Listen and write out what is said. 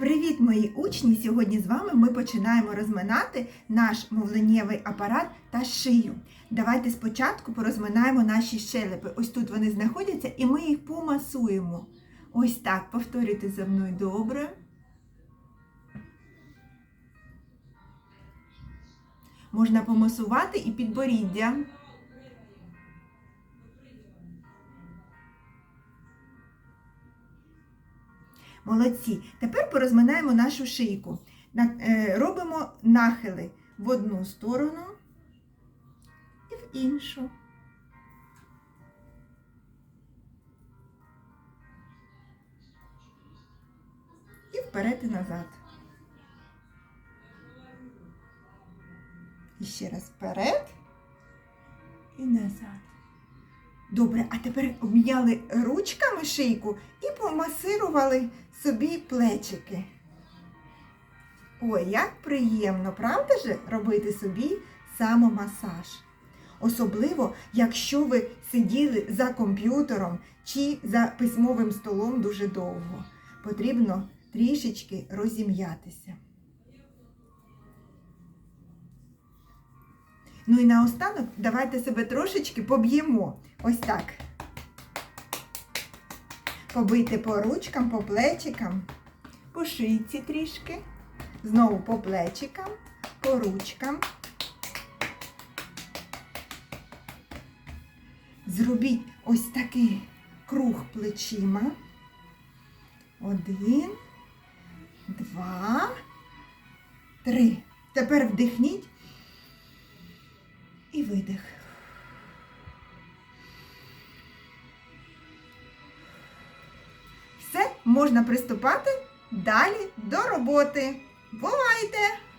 Привіт, мої учні! Сьогодні з вами ми починаємо розминати наш мовленнєвий апарат та шию. Давайте спочатку порозминаємо наші щелепи. Ось тут вони знаходяться, і ми їх помасуємо. Ось так. Повторюйте за мною добре. Можна помасувати і підборіддя. Молодці. Тепер порозминаємо нашу шийку. Е, Робимо нахили в одну сторону і в іншу. І вперед і назад. І ще раз вперед і назад. Добре, а тепер обміняли ручками шийку і помасирували собі плечики. Ой, як приємно, правда ж, робити собі самомасаж? Особливо, якщо ви сиділи за комп'ютером чи за письмовим столом дуже довго. Потрібно трішечки розім'ятися. Ну і наостанок давайте себе трошечки поб'ємо. Ось так. Побийте по ручкам, по плечикам, по шийці трішки. Знову по плечикам, по ручкам. Зробіть ось такий круг плечима. Один, два, три. Тепер вдихніть і видих. Все, можна приступати далі до роботи. Бувайте!